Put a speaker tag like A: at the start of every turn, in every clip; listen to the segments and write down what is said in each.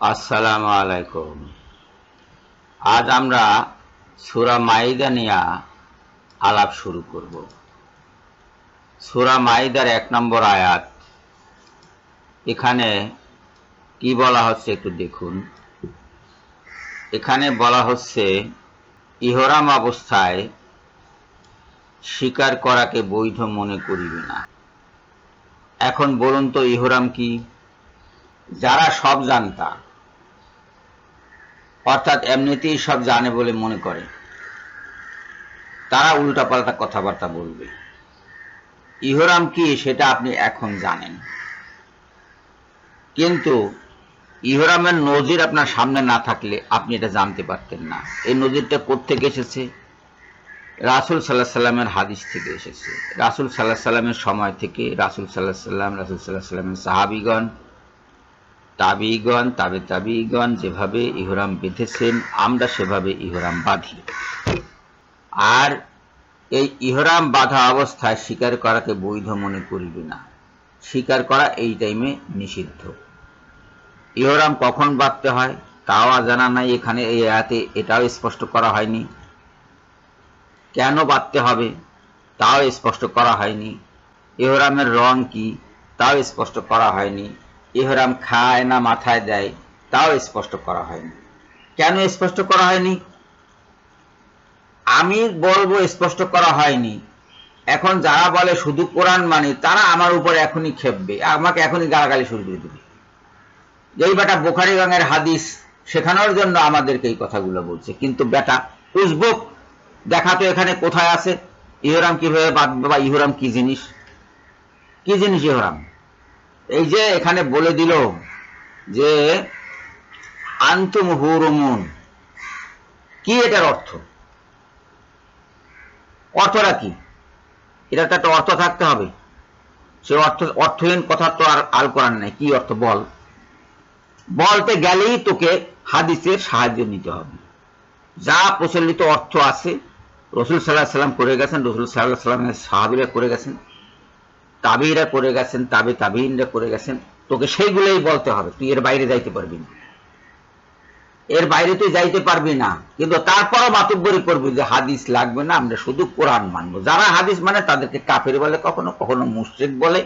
A: আসসালামু আলাইকুম। আজ আমরা সুরা মাইদা নিয়ে আলাপ শুরু করব। সুরা মাইদার এক নম্বর আয়াত। এখানে কি বলা হচ্ছে একটু দেখুন। এখানে বলা হচ্ছে, ইহরাম অবস্থায় স্বীকার করাকে বৈধ মনে করিবে না। এখন বলুন তো ইহরাম কি? যারা সব জানতা অর্থাৎ এমনিতেই সব জানে বলে মনে করে। তারা উল্টাপাল্টা কথাবার্তা বলবে। ইহরাম কি সেটা আপনি এখন জানেন। কিন্তু ইহরামের নজির আপনার সামনে না থাকলে আপনি এটা জানতে পারতেন না। এই নজিরটা কোথেকে এসেছে? রাসুল সাল্লাহ সাল্লামের হাদিস থেকে এসেছে। রাসুল সাল্লাহ সাল্লামের সময় থেকে রাসুল সাল্লাহ সাল্লাম, রাসুল সাল্লাহ সাল্লামের সাহাবিগণ তাবিগণ, তাবে তাবিগণ, যেভাবে ইহরাম বেঁধেছেন, আমরা সেভাবে ইহরাম বাঁধি। আর এই ইহরাম বাঁধা অবস্থায় স্বীকার করাকে বৈধ মনে করিবে না। স্বীকার করা এই টাইমে নিষিদ্ধ। ইহরাম কখন বাঁধতে হয়, তাও জানা নাই, এখানে এই আয়াতে এটাও স্পষ্ট করা হয়নি। কেন বাঁধতে হবে, তাও স্পষ্ট করা হয়নি। ইহরামের রং কি, তাও স্পষ্ট করা হয়নি। ইহরাম খায় না মাথায় দেয়, তাও স্পষ্ট করা হয়নি। কেন স্পষ্ট করা হয়নি? আমি বলব স্পষ্ট করা হয়নি। এখন যারা বলে শুধু কোরআন মানে তারা আমার উপর এখনই খেপবে, আমাকে এখনই গালাগালি শুরু করে দেবে। যেই বেটা বোখারি গাঙের হাদিস শেখানোর জন্য আমাদেরকে এই কথাগুলো বলছে। কিন্তু বেটা উসবুক দেখা তো এখানে কোথায় আছে? ইহরাম কীভাবে বাঁধবে বা ইহরাম কি জিনিস? কি জিনিস ইহরাম? এই যে এখানে বলে দিল যে আন্তুম হুরুমুন। কি এটার অর্থ? অর্থটা কি? এটা তো একটা অর্থ থাকতে হবে। সে অর্থ, অর্থহীন কথা তো আর আল করার নাই। কি অর্থ? বল। বলতে গেলেই তোকে হাদিসের সাহায্য নিতে হবে। যা প্রচলিত অর্থ আছে, রসুল সাল্লাহ সাল্লাম করে গেছেন, রসুল সাল্লাহ সাল্লামের সাহাবিরা করে গেছেন। তাবিরা করে গেছেন, তাবে তাবিনরা করে গেছেন। তোকে সেইগুলোই বলতে হবে, তুই এর বাইরে যাইতে পারবি না। এর বাইরে তুই যাইতে পারবি না, কিন্তু তারপরও বাতব্বরি করবি যে হাদিস লাগবে না, আমরা শুধু কোরআন মানবো। যারা হাদিস মানে তাদেরকে কাফের বলে, কখনো কখনো মুশ্রিক বলে।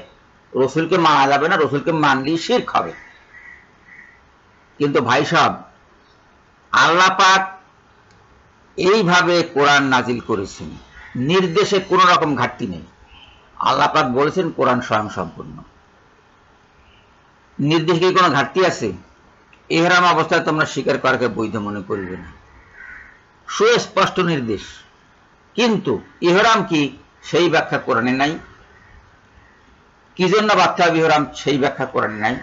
A: রসুলকে মানা যাবে না, রসুলকে মানলেই শির্ক হবে। কিন্তু ভাই সাহেব, আল্লাহ এইভাবে কোরআন নাজিল করেছেন। নির্দেশে কোনো রকম ঘাটতি নেই। আল্লাহ পাক বলেছেন কোরআন স্বয়ং সম্পূর্ণ। নির্দেশে কোনো ঘাটতি আছে? এহরাম অবস্থায় তোমরা স্বীকার করাকে বৈধ মনে করবে না। সুস্পষ্ট নির্দেশ। কিন্তু ইহরাম কি সেই ব্যাখ্যা কোরআনে নাই? কি জন্য বাঁধতে হবে ইহরাম সেই ব্যাখ্যা কোরআনে নাই?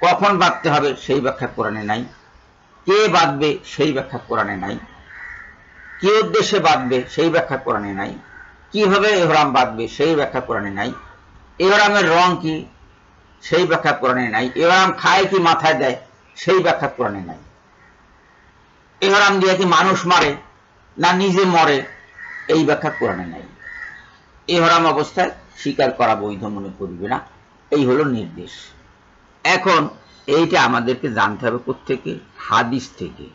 A: কখন বাঁধতে হবে সেই ব্যাখ্যা কোরআনে নাই? কে বাঁধবে সেই ব্যাখ্যা কোরআনে নাই? কি উদ্দেশ্যে বাঁধবে সেই ব্যাখ্যা কোরআনে নাই? কীভাবে এহরাম বাঁধবে সেই ব্যাখ্যা কোরআনে নাই। এহরামের রং কি সেই ব্যাখ্যা কোরআনে নাই। এহরাম খায় কি মাথায় দেয় সেই ব্যাখ্যা কোরআনে নাই। এহরাম দিয়ে কি মানুষ মারে না নিজে মরে এই ব্যাখ্যা কোরআনে নাই। এহরাম অবস্থায় স্বীকার করা বৈধ মনে করবে না। এই হলো নির্দেশ। এখন এইটা আমাদেরকে জানতে হবে থেকে হাদিস থেকে।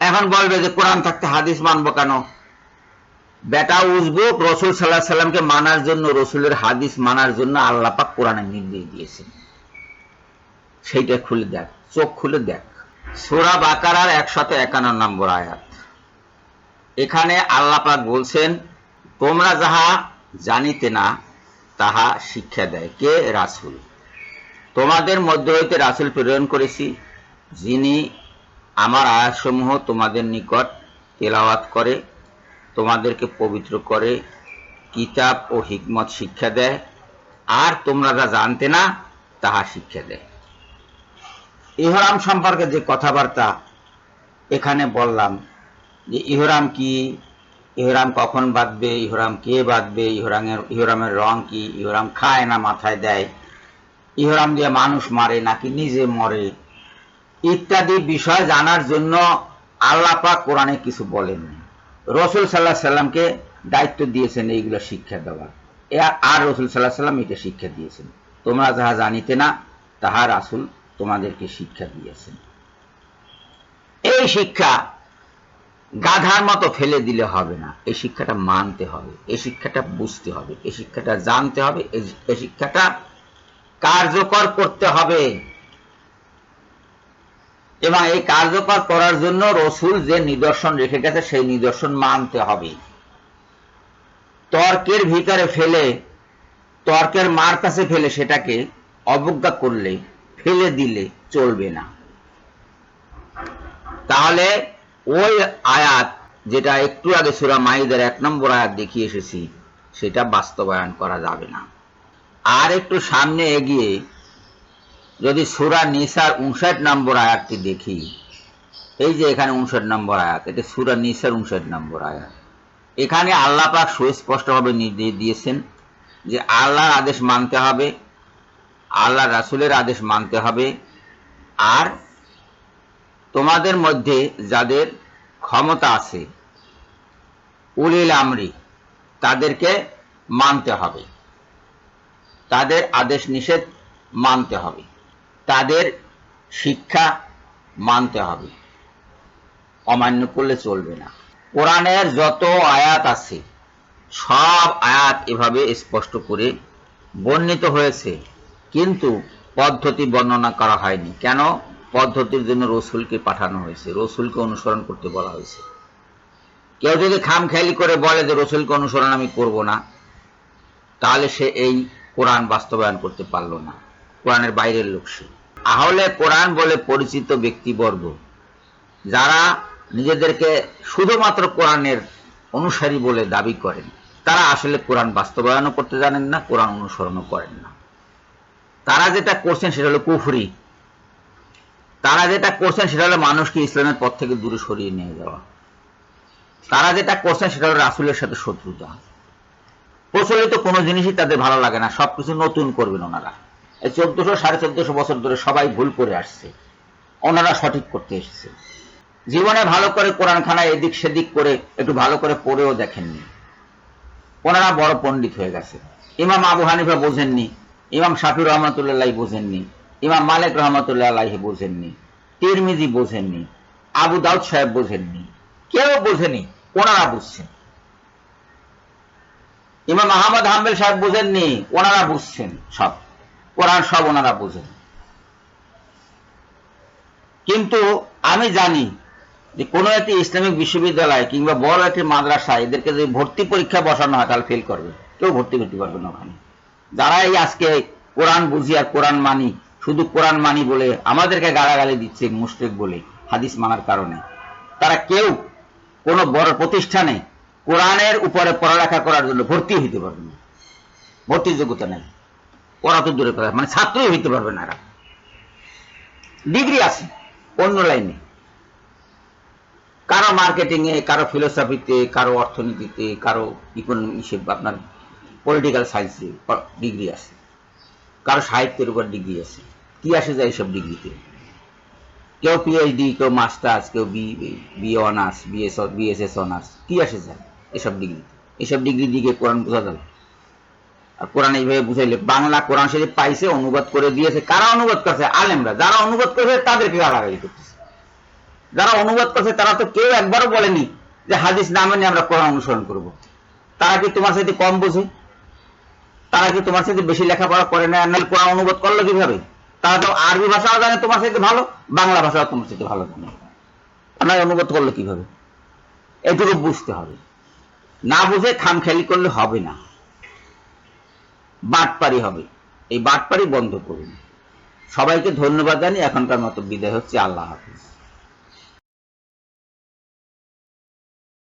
A: এখন বলবে যে কোরআন থাকতে হাদিস মানবো কেন? বেটা উজবুক রসুল সাল্লাহ সাল্লামকে মানার জন্য, রসুলের হাদিস মানার জন্য আল্লাপাক কোরআনের নির্দেশ দিয়েছেন। সেইটা খুলে দেখ, চোখ খুলে দেখ। সোরা বাকারার একশত একান্ন নম্বর আয়াত। এখানে আল্লাপাক বলছেন, তোমরা যাহা জানিতে না, তাহা শিক্ষা দেয় কে? রাসুল। তোমাদের মধ্য হইতে রাসুল প্রেরণ করেছি, যিনি আমার আয়াতসমূহ তোমাদের নিকট তেলাওয়াত করে তোমাদেরকে পবিত্র করে কিতাব ও হিকমত শিক্ষা দেয়। আর তোমরা যা জানতে না, তাহা শিক্ষা দেয়। ইহরাম সম্পর্কে যে কথাবার্তা এখানে বললাম, যে ইহরাম কি, ইহরাম কখন বাঁধবে, ইহরাম কে বাঁধবে, ইহরামের ইহরামের রং কি, ইহরাম খায় না, মাথায় দেয়, ইহরাম দিয়ে মানুষ মারে নাকি নিজে মরে, ইত্যাদি বিষয় জানার জন্য আল্লাহ পাক কোরআনে কিছু বলেননি। রসুল সাল্লাহ সাল্লামকে দায়িত্ব দিয়েছেন এইগুলো শিক্ষা দেওয়ার। আর রসুল সাল্লাহ সাল্লাম এটা শিক্ষা দিয়েছেন। তোমরা যাহা জানিতে না, তাহা রাসুল তোমাদেরকে শিক্ষা দিয়েছেন। এই শিক্ষা গাধার মতো ফেলে দিলে হবে না। এই শিক্ষাটা মানতে হবে, এই শিক্ষাটা বুঝতে হবে, এই শিক্ষাটা জানতে হবে এই শিক্ষাটা কার্যকর করতে হবে। এবং এই কার্যকর করার জন্য রসুল যে নিদর্শন রেখে গেছে, সেই নিদর্শন মানতে হবে। তর্কের ভিতরে ফেলে, তর্কের মার কাছে ফেলে সেটাকে অবজ্ঞা করলে, ফেলে দিলে চলবে না। তাহলে ওই আয়াত, যেটা একটু আগে সুরা মাইদের এক নম্বর আয়াত দেখিয়ে এসেছি, সেটা বাস্তবায়ন করা যাবে না। আর একটু সামনে এগিয়ে যদি সুরা নিসার উনষাট নম্বর আয়াতটি দেখি, এই যে এখানে উনষাট নম্বর আয়াত, এটা সুরা নিসার উনষাট নম্বর আয়াত। এখানে আল্লাহ পাক সুস্পষ্টভাবে নির্দেশ দিয়েছেন যে আল্লাহর আদেশ মানতে হবে আল্লাহ রাসুলের আদেশ মানতে হবে, আর তোমাদের মধ্যে যাদের ক্ষমতা আছে, উলিল আমরি, তাদেরকে মানতে হবে। তাদের আদেশ নিষেধ মানতে হবে। তাদের শিক্ষা মানতে হবে। অমান্য করলে চলবে না। কোরআনের যত আয়াত আছে, সব আয়াত এভাবে স্পষ্ট করে বর্ণিত হয়েছে। কিন্তু পদ্ধতি বর্ণনা করা হয়নি। কেন? পদ্ধতির জন্য রসুলকে পাঠানো হয়েছে। রসুলকে অনুসরণ করতে বলা হয়েছে। কেউ যদি খামখেয়ালি করে বলে যে রসুলকে অনুসরণ আমি করব না, তাহলে সে এই কোরআন বাস্তবায়ন করতে পারল না। কোরআনের বাইরের লোক সে। তাহলে কোরআন বলে পরিচিত ব্যক্তিবর্গ, যারা নিজেদেরকে শুধুমাত্র কোরআনের অনুসারী বলে দাবি করেন, তারা আসলে কোরআন বাস্তবায়নও করতে জানেন না, কোরআন অনুসরণও করেন না। তারা যেটা করছেন সেটা হলো কুফরি। তারা যেটা করছেন সেটা হলো মানুষকে ইসলামের পথ থেকে দূরে সরিয়ে নিয়ে যাওয়া। তারা যেটা করছেন সেটা হলো রাসুলের সাথে শত্রুতা। প্রচলিত কোনো জিনিসই তাদের ভালো লাগে না, সবকিছু নতুন করবেন ওনারা। চোদ্দশো, সাড়ে চোদ্দশো বছর ধরে সবাই ভুল করে আসছে। ওনারা সঠিক করতে এসেছে। জীবনে ভালো করে কোরআন খানা এদিক সেদিক করে একটু ভালো করে পড়েও দেখেননি। ওনারা বড় পণ্ডিত হয়ে গেছে। ইমাম আবু হানিফা বোঝেননি, ইমাম শাফির রহমতুল্লাহ বোঝেননি, ইমাম মালিক রহমতুল্লাহ বোঝেননি, তিরমিজি বোঝেননি, আবু দাউদ সাহেব বোঝেননি। কেউ বোঝেনি, ওনারা বুঝছেন। ইমাম আহমদ হাম্বেল সাহেব বোঝেননি, ওনারা বুঝছেন সব। কোরআন সব ওনারা বোঝেন। কিন্তু আমি জানি যে কোনো একটি ইসলামিক বিশ্ববিদ্যালয় কিংবা বড় একটি মাদ্রাসা এদেরকে যদি ভর্তি পরীক্ষা বসানো হয়, তাহলে ফেল করবে। কেউ ভর্তি করতে পারবে না ওখানে। যারা এই আজকে কোরআন বুঝি আর কোরআন মানি, শুধু কোরআন মানি বলে আমাদেরকে গালাগালি দিচ্ছে মুশরিক বলে, হাদিস মানার কারণে, তারা কেউ কোনো বড় প্রতিষ্ঠানে কোরআনের উপরে পড়ালেখা করার জন্য ভর্তি হইতে পারবে না। ভর্তির যোগ্যতা নেই। ওরা তো দূরে কথা মানে ছাত্রই হইতে পারবে না এরা। ডিগ্রি আছে, অন্য লাইনে কারও মার্কেটিং এ কারও ফিলোসফিতে কারও অর্থনীতিতে, কারও ইকোনমি আপনার পলিটিক্যাল সায়েন্সে ডিগ্রি আছে। কারও সাহিত্যের উপর ডিগ্রি আছে। কি আসে যায় এইসব ডিগ্রিতে কেউ পিএইচডি কেউ মাস্টার্স কেউ B B honours BS BSS honours কি আসে যায় এসব ডিগ্রি এসব ডিগ্রি দিকে কোরআন বোঝা যাবে। কোরআন এইভাবে বুঝাইলে, বাংলা কোরআন শরীফ পাইছে, অনুবাদ করে দিয়েছে। কারা অনুবাদ করছে? আলেমরা। যারা অনুবাদ করছে, তাদেরকে গালাগালি করতেছে। যারা অনুবাদ করছে, তারা তো কেউ একবারও বলেনি যে হাদিস না মেনে আমরা কোরআন অনুসরণ করব। তারা কি তোমার সাথে কম বোঝে? তারা কি তোমার সাথে বেশি লেখাপড়া করে না? নাহলে কোরআন অনুবাদ করল কীভাবে? তারা তো আরবি ভাষাও জানে তোমার সাথে ভালো, বাংলা ভাষাও তোমার সাথে ভালো জানে। আপনার অনুবাদ করল কীভাবে? এটুকু বুঝতে হবে। না বুঝে খামখেয়ালি করলে হবে না। বাটপারি হবে। এই বাটপারি বন্ধ করুন। সবাইকে ধন্যবাদ জানি এখনকার মতো বিদায় হচ্ছে। আল্লাহ হাফিজ।